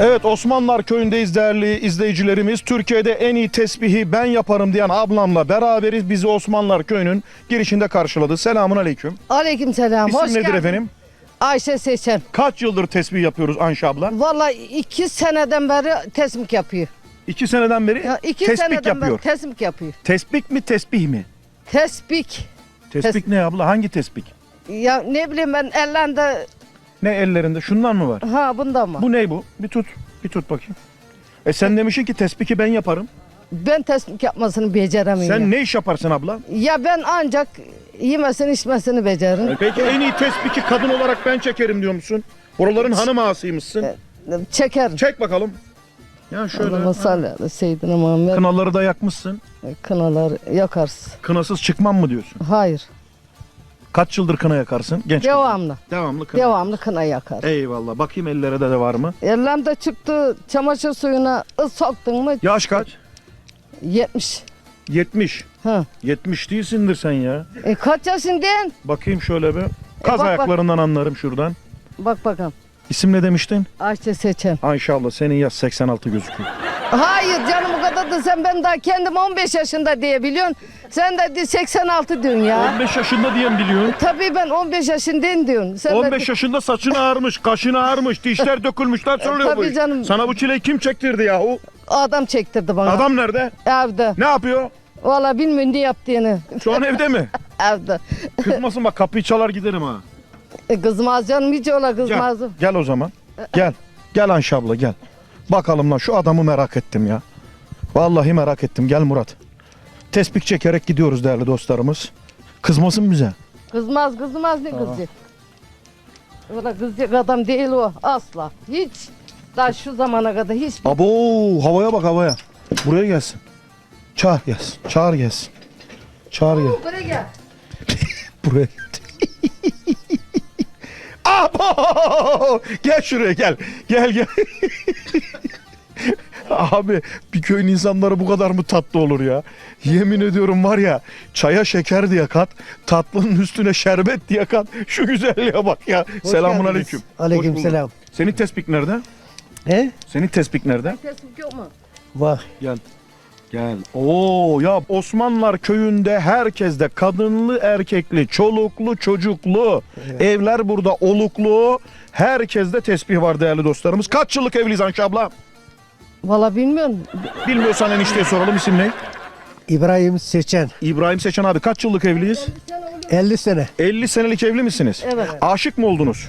Evet Osmanlılar köyündeyiz değerli izleyicilerimiz. Türkiye'de en iyi tesbihi ben yaparım diyen ablamla beraberiz. Bizi Osmanlılar köyünün girişinde karşıladı. Selamun aleyküm. Aleykümselam. İsim Hoş nedir geldin. efendim? Ayşe Seçen. Kaç yıldır tesbih yapıyoruz Anşa abla? Vallahi iki seneden beri tesbik yapıyor. İki seneden beri Ya iki tesbih seneden yapıyor. beri tesbik yapıyor. Tesbik mi tesbih mi? Tesbik. Tesbih ne abla? Hangi tesbih? Ya ne bileyim ben ellerde Ne ellerinde? Şundan mı var? ha bunda mı? Bu ne bu? Bir tut. Bir tut bakayım. E sen demişsin ki tesbihi ben yaparım. Ben tesbik yapmasını beceremiyorum. Sen ne iş yaparsın abla? Ya ben ancak yemesini içmesini beceririm. E Peki en iyi tesbihi kadın olarak ben çekerim diyor musun? Buraların hanım ağasıymışsın. Çekerim. Çek bakalım. Ya şöyle. Allah'ıma salli ala seyyidina Muhammed. Kınaları da yakmışsın. Kınalar yakarsın. Kınasız çıkmam mı diyorsun? Hayır. Kaç yıldır kına yakarsın? Genç kadın. Devamlı. Devamlı kına. Devamlı kına yakar. Eyvallah. Bakayım ellere de, de var mı? Ellemde çıktı çamaşır suyuna ıs soktun mu Yaş kaç? 70. 70. Ha. 70 değilsindir sen ya. E kaç yaşındasın? Bakayım şöyle bir. Kaz bak, ayaklarından anlarım şuradan. Bak bakalım. İsim ne demiştin? Ayşe Seçen. Abla senin yaş 86 gözüküyor. Hayır canım o kadar da sen ben daha kendim 15 yaşında diye biliyorsun. Sen de di- 86 diyorsun ya. 15 yaşında diyen biliyorsun. Tabii ben 15 yaşındayım diyorsun. Sen de 15 yaşında saçın ağarmış, kaşın ağarmış, dişler dökülmüşler söylüyor tabii bu. canım. Sana bu çileyi kim çektirdi yahu? adam çektirdi bana. Adam nerede? Evde. Ne yapıyor? Valla bilmiyorum ne yaptığını. Şu an evde mi? Evde. Kızmasın bak kapıyı çalar giderim ha. E, kızmaz canım hiç ola Gel, kızmaz. gel o zaman. Gel. Gel Anşa abla gel. Bakalım lan şu adamı merak ettim ya. Vallahi merak ettim. Gel Murat. Tespih çekerek gidiyoruz değerli dostlarımız. Kızmasın bize. Kızmaz kızmaz ne kızı. Valla kızcık adam değil o asla. Hiç. Daha şu zamana kadar hiç. Abo havaya bak havaya. Buraya gelsin. Çağır gelsin. Çağır gelsin. Çağır gel. Buraya gel. Buraya. Abo! Gel şuraya gel. Gel gel. Abi bir köyün insanları bu kadar mı tatlı olur ya? Yemin ediyorum var ya çaya şeker diye kat, tatlının üstüne şerbet diye kat. Şu güzelliğe bak ya. Selamun geldiniz. aleyküm. Aleyküm Hoş bulduk. selam. Senin tespik nerede? He? Senin tespik nerede? Tespih yok mu? Var. Gel. Gel. Oo ya Osmanlılar köyünde herkeste kadınlı, erkekli, çoluklu, çocuklu, evler burada oluklu. Herkeste tesbih var değerli dostlarımız. Kaç yıllık evliyiz Anşa abla? Valla bilmiyorum. Bilmiyorsan enişteye soralım isim ne? İbrahim Seçen. İbrahim Seçen abi kaç yıllık evliyiz? 50 sene. 50 senelik evli misiniz? Evet. Aşık mı oldunuz?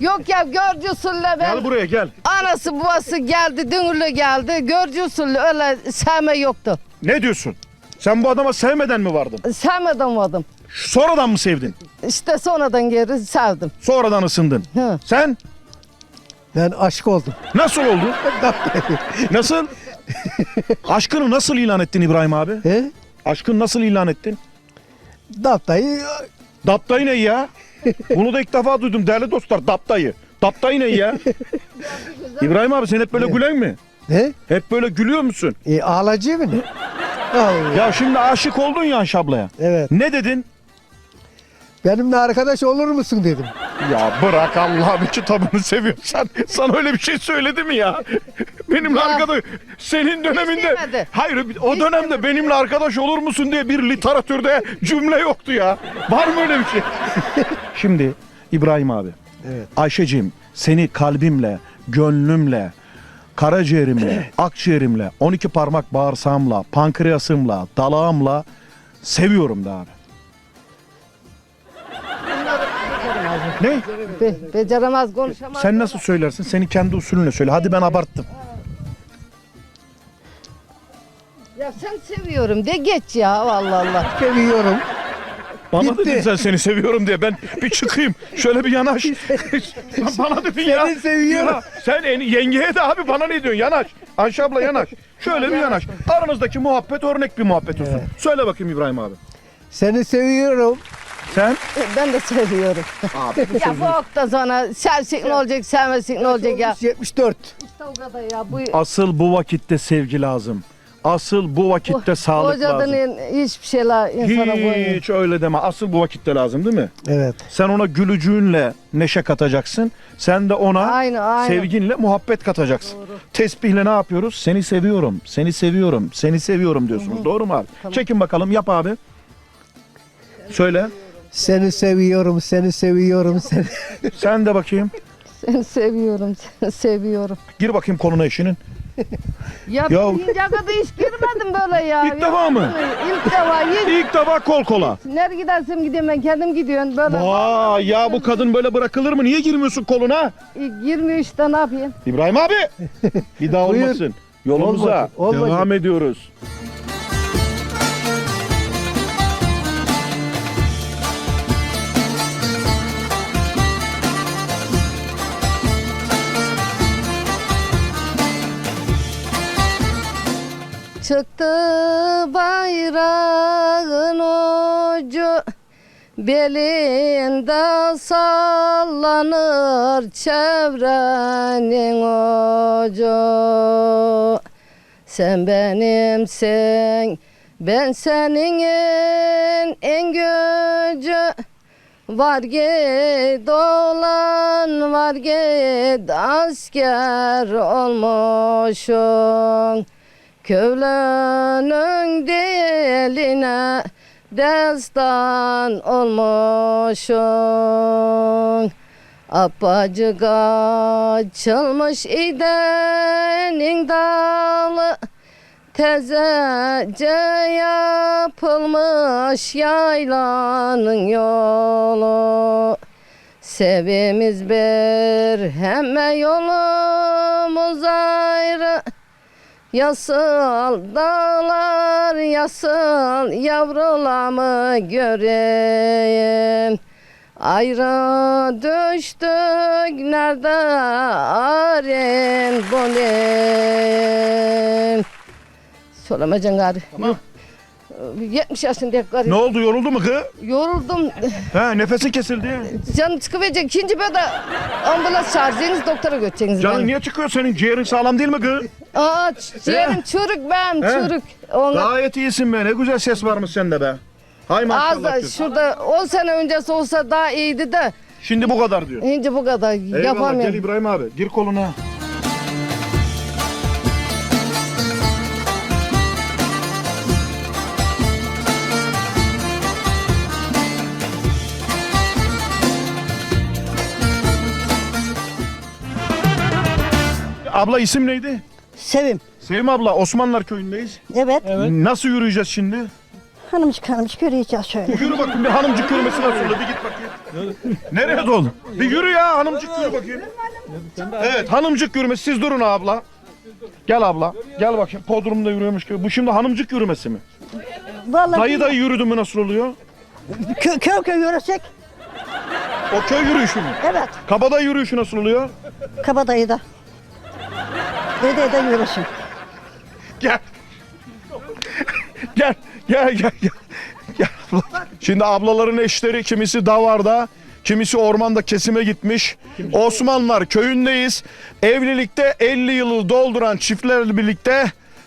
Yok ya görcü usulü ben. Gel buraya gel. Anası babası geldi, dünürlü geldi. Görcü öyle sevme yoktu. Ne diyorsun? Sen bu adama sevmeden mi vardın? Sevmeden vardım. Sonradan mı sevdin? İşte sonradan geri sevdim. Sonradan ısındın. Hı. Sen Ben aşık oldum. nasıl oldu? nasıl? Aşkını nasıl ilan ettin İbrahim abi? He? Aşkını nasıl ilan ettin? Daptayı Daptayı ne ya? Bunu da ilk defa duydum değerli dostlar. Daptayı. Daptayı ne ya? İbrahim abi sen hep böyle gülen mi? he? Hep böyle gülüyor musun? E, ağlacı mı ne? Allah. Ya şimdi aşık oldun ya Anşa ablaya. Evet. Ne dedin? Benimle arkadaş olur musun dedim. Ya bırak Allah'ın kitabını seviyorsan. Sana öyle bir şey söyledi mi ya? Benimle Ya. arkadaş senin döneminde hayır o dönemde benimle arkadaş olur musun diye bir literatürde cümle yoktu ya. Var mı öyle bir şey? Şimdi İbrahim abi. Evet. Ayşeciğim seni kalbimle, gönlümle, karaciğerimle, akciğerimle, 12 parmak bağırsağımla, pankreasımla, dalağımla seviyorum da abi. Ne? Be, beceremez konuşamaz. Sen nasıl söylersin? Seni kendi usulünle söyle. Hadi ben abarttım. Ya sen seviyorum de geç ya Allah Allah. Seviyorum. Bana Bitti. dedin sen seni seviyorum diye. Ben bir çıkayım. Şöyle bir yanaş. bana dedin ya. Seni seviyorum. Ya sen en, yengeye de abi bana ne diyorsun? Yanaş. Ayşe abla yanaş. Şöyle bir yanaş. Aranızdaki muhabbet örnek bir muhabbet olsun. Söyle bakayım İbrahim abi. Seni seviyorum. Sen? Ben de seviyorum. Abi ya bu okta sonra sevsek ne olacak sevmesek ne olacak ya. 74. İşte o kadar ya bu Asıl bu vakitte sevgi lazım. Asıl bu vakitte sağlık Hocadan lazım. hiçbir şeyler insana koymuyor. Hiç öyle deme. Asıl bu vakitte lazım değil mi? Evet. Sen ona gülücüğünle neşe katacaksın. Sen de ona Aynı aynı. sevginle muhabbet katacaksın. Tesbihle ne yapıyoruz? Seni seviyorum, seni seviyorum, seni seviyorum diyorsunuz. Doğru mu abi? Çekin bakalım yap abi. Söyle. Seni seviyorum, seni seviyorum, seni. Sen de bakayım. Seni seviyorum, seni seviyorum. Gir bakayım koluna işinin. Ya, Ya- ya. kadar hiç girmedim böyle ya. İlk defa mı? İlk defa. Hiç. İlk defa kol kola. Nereye gidersem gideyim ben kendim gidiyorum böyle. Vay ya bu kadın böyle bırakılır mı? Niye girmiyorsun koluna? İlk 23'te ne yapayım? İbrahim abi. Bir daha olmasın. Yolumuza Olmadı, olmadı. devam ediyoruz. Çıktı bayrağın ucu. Belinde sallanır çevrenin ucu. Sen benimsin, ben senin en gücü. Var git oğlan, var git asker olmuşsun Kövlünün diline destan olmuşsun Apacık açılmış idenin dalı Tezece yapılmış yaylanın yolu. Sevimiz bir hemme yolumuz ayrı Yasıl dağlar yasıl yavrulamı göreyim Ayrı düştük nerede arın bulayım Söylemeyeceksin gari. Yok. 70 yaşındayım gari. Ne oldu yoruldu mu kız? Yoruldum. He nefesi kesildi. Canım çıkıverecek. İkinci böyle ambulans çağıracaksınız doktora götüreceksiniz Canın beni. niye çıkıyor senin ciğerin sağlam değil mi kız? Aa ç- ciğerim çürük ben He? çürük. Ona Gayet iyisin be ne güzel ses varmış sende be. Hay az maşallah. da diyorsun. şurada 10 sene öncesi olsa daha iyiydi de Şimdi bu kadar diyor. ince bu kadar Eyvallah gel yapamıyorum. İbrahim abi gir koluna. Abla isim neydi? Sevim. Sevim abla Osmanlılar köyündeyiz. Evet. Nasıl yürüyeceğiz şimdi? Hanımcık hanımcık yürüyeceğiz şöyle. Yürü bakayım bir hanımcık yürümesi nasıl oluyor bir git bakayım. Nereye oğlum? Bir yürü ya hanımcık yürü bakayım. Evet hanımcık yürümesi siz durun abla. Gel abla gel bakayım podrumda yürüyormuş gibi. Bu şimdi hanımcık yürümesi mi? Vallahi Dayı dayı yürüdü mü nasıl oluyor? kö köy köy yürüsek. O köy yürüyüşü mü? Evet. Kabadayı yürüyüşü nasıl oluyor? Kabadayı da. Dede de yürüsün. Gel. gel, gel, gel, gel. Gel. Şimdi ablaların eşleri kimisi davarda, kimisi ormanda kesime gitmiş. Osmanlılar köyündeyiz. Evlilikte 50 yılı dolduran çiftlerle birlikte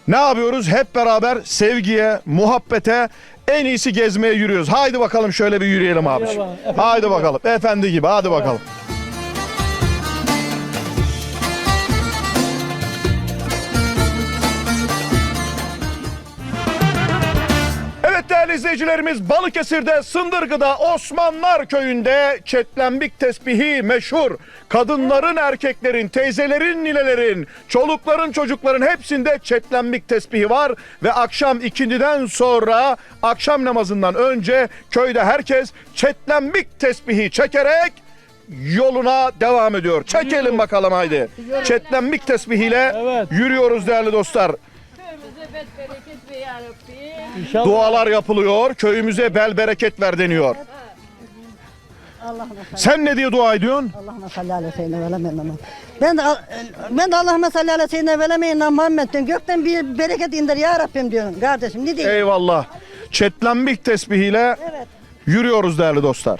ne yapıyoruz? Hep beraber sevgiye, muhabbete, en iyisi gezmeye yürüyoruz. Haydi bakalım şöyle bir yürüyelim abi. Haydi bakalım. Efendi gibi hadi bakalım. Değerli izleyicilerimiz Balıkesir'de Sındırgı'da Osmanlar köyünde çetlembik tesbihi meşhur. Kadınların, erkeklerin, teyzelerin, nilelerin, çolukların, çocukların hepsinde çetlembik tesbihi var. Ve akşam ikindiden sonra akşam namazından önce köyde herkes çetlembik tesbihi çekerek yoluna devam ediyor. Çekelim bakalım haydi. Çetlembik tesbihiyle yürüyoruz değerli dostlar. Dualar yapılıyor. Köyümüze bel bereket ver deniyor. Sen ne diye dua ediyorsun? Allah'ıma salli ala seyyidina ve lemen Ben de, ben de Allah'ıma salli ala seyyidina ve Muhammed diyorum. Gökten bir bereket indir ya Rabbim diyorum kardeşim. Ne diyeyim? Eyvallah. Çetlembik tesbihiyle Evet. yürüyoruz değerli dostlar.